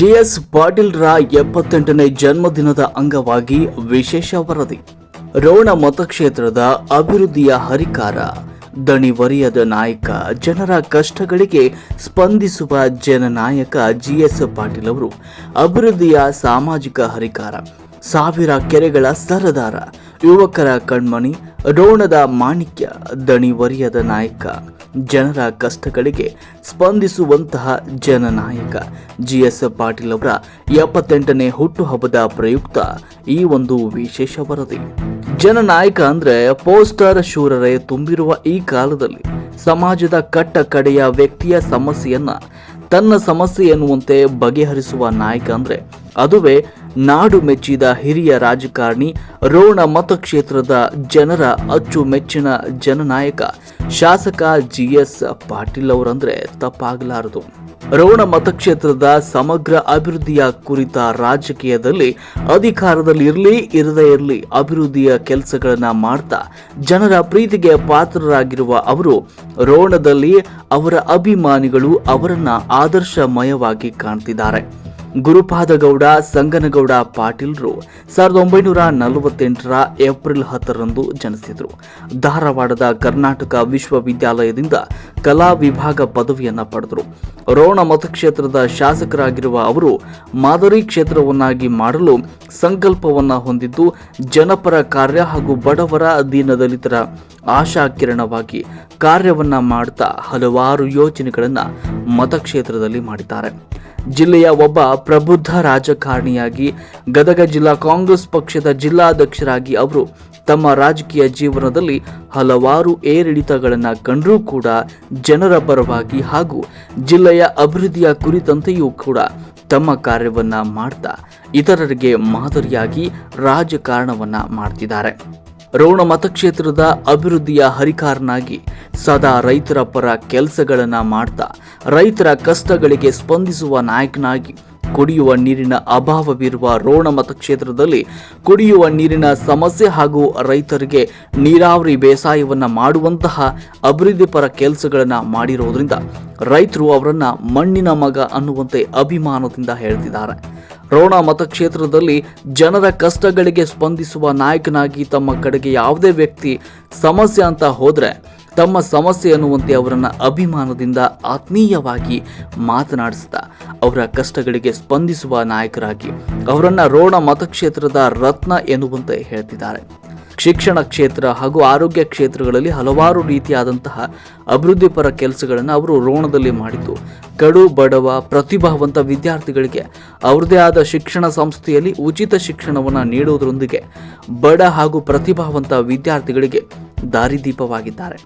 GS ಪಾಟೀಲ್ರ ಎಪ್ಪತ್ತೆಂಟನೇ ಜನ್ಮದಿನದ ಅಂಗವಾಗಿ ವಿಶೇಷ ವರದಿ. ರೋಣ ಮತಕ್ಷೇತ್ರದ ಅಭಿವೃದ್ಧಿಯ ಹರಿಕಾರ. ದಣಿವರಿಯದ ನಾಯಕ, ಜನರ ಕಷ್ಟಗಳಿಗೆ ಸ್ಪಂದಿಸುವ ಜನನಾಯಕ ಜಿಎಸ್ ಪಾಟೀಲ್ ಅವರು ಅಭಿವೃದ್ಧಿಯ ಸಾಮಾಜಿಕ ಹರಿಕಾರ. ಸಾವಿರ ಕೆರೆಗಳ ಸರದಾರ, ಯುವಕರ ಕಣ್ಮಣಿ ರೋಣದ ಮಾಣಿಕ್ಯ, ದಣಿವರಿಯದ ನಾಯಕ, ಜನರ ಕಷ್ಟಗಳಿಗೆ ಸ್ಪಂದಿಸುವಂತಹ ಜನನಾಯಕ. ಜಿ ಎಸ್ ಪಾಟೀಲ್ ಅವರ ಎಪ್ಪತ್ತೆಂಟನೇ ಹುಟ್ಟುಹಬ್ಬದ ಪ್ರಯುಕ್ತ ಈ ಒಂದು ವಿಶೇಷ ವರದಿ. ಜನನಾಯಕ ಅಂದ್ರೆ ಪೋಸ್ಟರ್ ಶೂರರೇ ತುಂಬಿರುವ ಈ ಕಾಲದಲ್ಲಿ ಸಮಾಜದ ಕಟ್ಟ ಕಡೆಯ ವ್ಯಕ್ತಿಯ ಸಮಸ್ಯೆಯನ್ನ ತನ್ನ ಸಮಸ್ಯೆ ಎನ್ನುವಂತೆ ಬಗೆಹರಿಸುವ ನಾಯಕ ಅಂದ್ರೆ ಅದುವೇ ನಾಡು ಮೆಚ್ಚಿದ ಹಿರಿಯ ರಾಜಕಾರಣಿ ರೋಣ ಮತಕ್ಷೇತ್ರದ ಜನರ ಅಚ್ಚುಮೆಚ್ಚಿನ ಜನನಾಯಕ ಶಾಸಕ ಜಿ ಎಸ್ ಪಾಟೀಲ್ ಅವರಂದ್ರೆ ತಪ್ಪಾಗಲಾರದು. ರೋಣ ಮತಕ್ಷೇತ್ರದ ಸಮಗ್ರ ಅಭಿವೃದ್ಧಿಯ ಕುರಿತ ರಾಜಕೀಯದಲ್ಲಿ ಅಧಿಕಾರದಲ್ಲಿ ಇರಲಿ, ಇರದೇ ಇರಲಿ ಅಭಿವೃದ್ಧಿಯ ಕೆಲಸಗಳನ್ನ ಮಾಡ್ತಾ ಜನರ ಪ್ರೀತಿಗೆ ಪಾತ್ರರಾಗಿರುವ ಅವರು ರೋಣದಲ್ಲಿ ಅವರ ಅಭಿಮಾನಿಗಳು ಅವರನ್ನ ಆದರ್ಶಮಯವಾಗಿ ಕಾಣ್ತಿದ್ದಾರೆ. ಗುರುಪಾದಗೌಡ, ಸಂಗನಗೌಡ, ಪಾಟೀಲ್ರು ಸಾವಿರದ ಒಂಬೈನೂರ ನಲವತ್ತೆಂಟರ ಏಪ್ರಿಲ್ ಹತ್ತರಂದು ಜನಿಸಿದರು. ಧಾರವಾಡದ ಕರ್ನಾಟಕ ವಿಶ್ವವಿದ್ಯಾಲಯದಿಂದ ಕಲಾ ವಿಭಾಗ ಪದವಿಯನ್ನು ಪಡೆದರು. ರೋಣ ಮತಕ್ಷೇತ್ರದ ಶಾಸಕರಾಗಿರುವ ಅವರು ಮಾದರಿ ಕ್ಷೇತ್ರವನ್ನಾಗಿ ಮಾಡಲು ಸಂಕಲ್ಪವನ್ನು ಹೊಂದಿದ್ದು, ಜನಪರ ಕಾರ್ಯ ಹಾಗೂ ಬಡವರ ದೀನದಲಿತರ ಆಶಾಕಿರಣವಾಗಿ ಕಾರ್ಯವನ್ನು ಕಾರ್ಯವನ್ನ ಮಾಡ್ತಾ ಹಲವಾರು ಯೋಜನೆಗಳನ್ನು ಮತಕ್ಷೇತ್ರದಲ್ಲಿ ಮಾಡಿದ್ದಾರೆ. ಜಿಲ್ಲೆಯ ಒಬ್ಬ ಪ್ರಬುದ್ಧ ರಾಜಕಾರಣಿಯಾಗಿ ಗದಗ ಜಿಲ್ಲಾ ಕಾಂಗ್ರೆಸ್ ಪಕ್ಷದ ಜಿಲ್ಲಾಧ್ಯಕ್ಷರಾಗಿ ಅವರು ತಮ್ಮ ರಾಜಕೀಯ ಜೀವನದಲ್ಲಿ ಹಲವಾರು ಏರಿಳಿತಗಳನ್ನು ಕಂಡರೂ ಕೂಡ ಜನರ ಪರವಾಗಿ ಹಾಗೂ ಜಿಲ್ಲೆಯ ಅಭಿವೃದ್ಧಿಯ ಕುರಿತಂತೆಯೂ ಕೂಡ ತಮ್ಮ ಕಾರ್ಯವನ್ನು ಮಾಡ್ತಾ ಇತರರಿಗೆ ಮಾದರಿಯಾಗಿ ರಾಜಕಾರಣವನ್ನು ಮಾಡ್ತಿದ್ದಾರೆ. ರೋಣ ಮತಕ್ಷೇತ್ರದ ಅಭಿವೃದ್ಧಿಯ ಹರಿಕಾರನಾಗಿ ಸದಾ ರೈತರ ಪರ ಕೆಲಸಗಳನ್ನು ಮಾಡ್ತಾ, ರೈತರ ಕಷ್ಟಗಳಿಗೆ ಸ್ಪಂದಿಸುವ ನಾಯಕನಾಗಿ ಕುಡಿಯುವ ನೀರಿನ ಅಭಾವವಿರುವ ರೋಣ ಮತಕ್ಷೇತ್ರದಲ್ಲಿ ಕುಡಿಯುವ ನೀರಿನ ಸಮಸ್ಯೆ ಹಾಗೂ ರೈತರಿಗೆ ನೀರಾವರಿ ಬೇಸಾಯವನ್ನು ಮಾಡುವಂತಹ ಅಭಿವೃದ್ಧಿ ಪರ ಕೆಲಸಗಳನ್ನು ಮಾಡಿರೋದ್ರಿಂದ ರೈತರು ಅವರನ್ನು ಮಣ್ಣಿನ ಮಗ ಅನ್ನುವಂತೆ ಅಭಿಮಾನದಿಂದ ಹೇಳ್ತಿದ್ದಾರೆ. ರೋಣ ಮತಕ್ಷೇತ್ರದಲ್ಲಿ ಜನರ ಕಷ್ಟಗಳಿಗೆ ಸ್ಪಂದಿಸುವ ನಾಯಕನಾಗಿ ತಮ್ಮ ಕಡೆಗೆ ಯಾವುದೇ ವ್ಯಕ್ತಿ ಸಮಸ್ಯೆ ಅಂತ ಹೋದರೆ ತಮ್ಮ ಸಮಸ್ಯೆ ಅನ್ನುವಂತೆ ಅವರನ್ನು ಅಭಿಮಾನದಿಂದ ಆತ್ಮೀಯವಾಗಿ ಮಾತನಾಡಿಸ್ತಾ ಅವರ ಕಷ್ಟಗಳಿಗೆ ಸ್ಪಂದಿಸುವ ನಾಯಕರಾಗಿ ಅವರನ್ನು ರೋಣ ಮತಕ್ಷೇತ್ರದ ರತ್ನ ಎನ್ನುವಂತೆ ಹೇಳ್ತಿದ್ದಾರೆ. ಶಿಕ್ಷಣ ಕ್ಷೇತ್ರ ಹಾಗೂ ಆರೋಗ್ಯ ಕ್ಷೇತ್ರಗಳಲ್ಲಿ ಹಲವಾರು ರೀತಿಯಾದಂತಹ ಅಭಿವೃದ್ಧಿಪರ ಕೆಲಸಗಳನ್ನು ಅವರು ರೋಣದಲ್ಲಿ ಮಾಡಿದ್ದು. ಕಡು ಬಡವ, ಪ್ರತಿಭಾವಂತ ವಿದ್ಯಾರ್ಥಿಗಳಿಗೆ ಅವರದೇ ಆದ ಶಿಕ್ಷಣ ಸಂಸ್ಥೆಯಲ್ಲಿ ಉಚಿತ ಶಿಕ್ಷಣವನ್ನು ನೀಡುವುದರೊಂದಿಗೆ ಬಡ ಹಾಗೂ ಪ್ರತಿಭಾವಂತ ವಿದ್ಯಾರ್ಥಿಗಳಿಗೆ ದಾರಿದೀಪವಾಗಿದ್ದಾರೆ.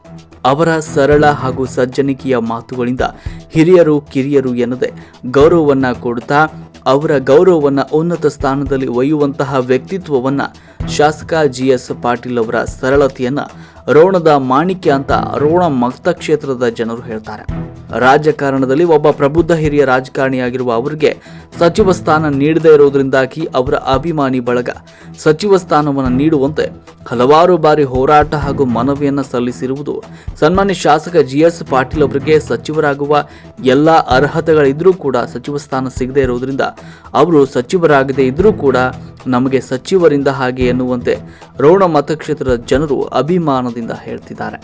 ಅವರ ಸರಳ ಹಾಗೂ ಸಜ್ಜನಿಕೆಯ ಮಾತುಗಳಿಂದ ಹಿರಿಯರು ಕಿರಿಯರು ಎನ್ನದೆ ಗೌರವವನ್ನು ಕೊಡುತ್ತಾ ಅವರ ಗೌರವವನ್ನು ಉನ್ನತ ಸ್ಥಾನದಲ್ಲಿ ಒಯ್ಯುವಂತಹ ವ್ಯಕ್ತಿತ್ವವನ್ನು ಶಾಸಕ ಜಿ ಎಸ್ ಪಾಟೀಲ್ ಅವರ ಸರಳತೆಯನ್ನು ರೋಣದ ಮಾಣಿಕ್ಯ ಅಂತ ರೋಣ ಕ್ಷೇತ್ರದ ಜನರು ಹೇಳ್ತಾರೆ. ರಾಜಕಾರಣದಲ್ಲಿ ಒಬ್ಬ ಪ್ರಬುದ್ಧ ಹಿರಿಯ ರಾಜಕಾರಣಿಯಾಗಿರುವ ಅವರಿಗೆ ಸಚಿವ ಸ್ಥಾನ ನೀಡದೇ ಇರುವುದರಿಂದಾಗಿ ಅವರ ಅಭಿಮಾನಿ ಬಳಗ. ಸಚಿವ ಸ್ಥಾನವನ್ನು ನೀಡುವಂತೆ ಹಲವಾರು ಬಾರಿ ಹೋರಾಟ ಹಾಗೂ ಮನವಿಯನ್ನು ಸಲ್ಲಿಸಿರುವುದು ಸನ್ಮಾನ್ಯ ಶಾಸಕ ಜಿ ಎಸ್ ಪಾಟೀಲ್ ಅವರಿಗೆ ಸಚಿವರಾಗುವ ಎಲ್ಲ ಅರ್ಹತೆಗಳಿದ್ರೂ ಕೂಡ ಸಚಿವ ಸ್ಥಾನ ಸಿಗದೇ ಇರುವುದರಿಂದ ಅವರು ಸಚಿವರಾಗದೇ ಇದ್ರೂ ಕೂಡ ನಮಗೆ ಸಚಿವರಿಂದ ಹಾಗೆ ಎನ್ನುವಂತೆ ರೋಣ ಮತಕ್ಷೇತ್ರದ ಜನರು ಅಭಿಮಾನದಿಂದ ಹೇಳ್ತಿದ್ದಾರೆ.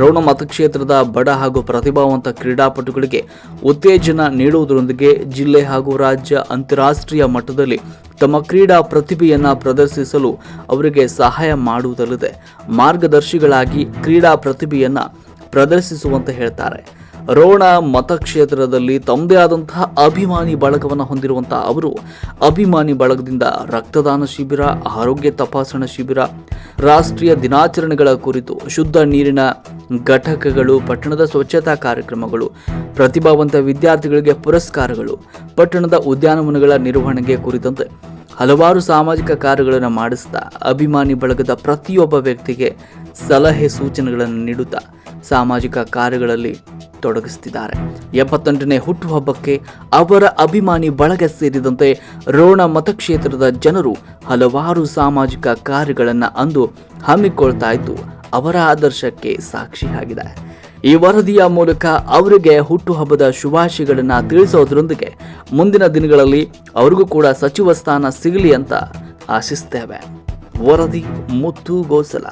ರೋಣ ಮತಕ್ಷೇತ್ರದ ಬಡ ಹಾಗೂ ಪ್ರತಿಭಾವಂತ ಕ್ರೀಡಾಪಟುಗಳಿಗೆ ಉತ್ತೇಜನ ನೀಡುವುದರೊಂದಿಗೆ ಜಿಲ್ಲೆ ಹಾಗೂ ರಾಜ್ಯ ಅಂತಾರಾಷ್ಟ್ರೀಯ ಮಟ್ಟದಲ್ಲಿ ತಮ್ಮ ಕ್ರೀಡಾ ಪ್ರತಿಭೆಯನ್ನು ಪ್ರದರ್ಶಿಸಲು ಅವರಿಗೆ ಸಹಾಯ ಮಾಡುವುದಲ್ಲದೆ ಮಾರ್ಗದರ್ಶಿಗಳಾಗಿ ಕ್ರೀಡಾ ಪ್ರತಿಭೆಯನ್ನು ಪ್ರದರ್ಶಿಸುವಂತೆ ಹೇಳ್ತಾರೆ. ರೋಣ ಮತಕ್ಷೇತ್ರದಲ್ಲಿ ತಮ್ಮದೇ ಆದಂತಹ ಅಭಿಮಾನಿ ಬಳಗವನ್ನು ಹೊಂದಿರುವಂತಹ ಅವರು ಅಭಿಮಾನಿ ಬಳಗದಿಂದ ರಕ್ತದಾನ ಶಿಬಿರ, ಆರೋಗ್ಯ ತಪಾಸಣಾ ಶಿಬಿರ, ರಾಷ್ಟ್ರೀಯ ದಿನಾಚರಣೆಗಳ ಕುರಿತು ಶುದ್ಧ ನೀರಿನ ಘಟಕಗಳು, ಪಟ್ಟಣದ ಸ್ವಚ್ಛತಾ ಕಾರ್ಯಕ್ರಮಗಳು, ಪ್ರತಿಭಾವಂತ ವಿದ್ಯಾರ್ಥಿಗಳಿಗೆ ಪುರಸ್ಕಾರಗಳು, ಪಟ್ಟಣದ ಉದ್ಯಾನವನಗಳ ನಿರ್ವಹಣೆಗೆ ಕುರಿತಂತೆ ಹಲವಾರು ಸಾಮಾಜಿಕ ಕಾರ್ಯಗಳನ್ನು ಮಾಡಿಸ್ತಾ ಅಭಿಮಾನಿ ಬಳಗದ ಪ್ರತಿಯೊಬ್ಬ ವ್ಯಕ್ತಿಗೆ ಸಲಹೆ ಸೂಚನೆಗಳನ್ನು ನೀಡುತ್ತಾ ಸಾಮಾಜಿಕ ಕಾರ್ಯಗಳಲ್ಲಿ ತೊಡಗಿಸ್ತಿದ್ದಾರೆ ಎಪ್ಪತ್ತೆಂಟನೇ ಹುಟ್ಟುಹಬ್ಬಕ್ಕೆ ಅವರ ಅಭಿಮಾನಿ ಬಳಗ ಸೇರಿದಂತೆ ರೋಣ ಮತಕ್ಷೇತ್ರದ ಜನರು ಹಲವಾರು ಸಾಮಾಜಿಕ ಕಾರ್ಯಗಳನ್ನು ಅಂದು ಹಮ್ಮಿಕೊಳ್ತಾ ಇದ್ದು, ಅವರ ಆದರ್ಶಕ್ಕೆ ಸಾಕ್ಷಿಯಾಗಿದೆ. ಈ ವರದಿಯ ಮೂಲಕ ಅವರಿಗೆ ಹುಟ್ಟುಹಬ್ಬದ ಶುಭಾಶಯಗಳನ್ನು ತಿಳಿಸೋದ್ರೊಂದಿಗೆ ಮುಂದಿನ ದಿನಗಳಲ್ಲಿ ಅವ್ರಿಗೂ ಕೂಡ ಸಚಿವ ಸ್ಥಾನ ಸಿಗಲಿ ಅಂತ ಆಶಿಸ್ತೇವೆ. ವರದಿ ಮುತ್ತು ಗೋಸಲ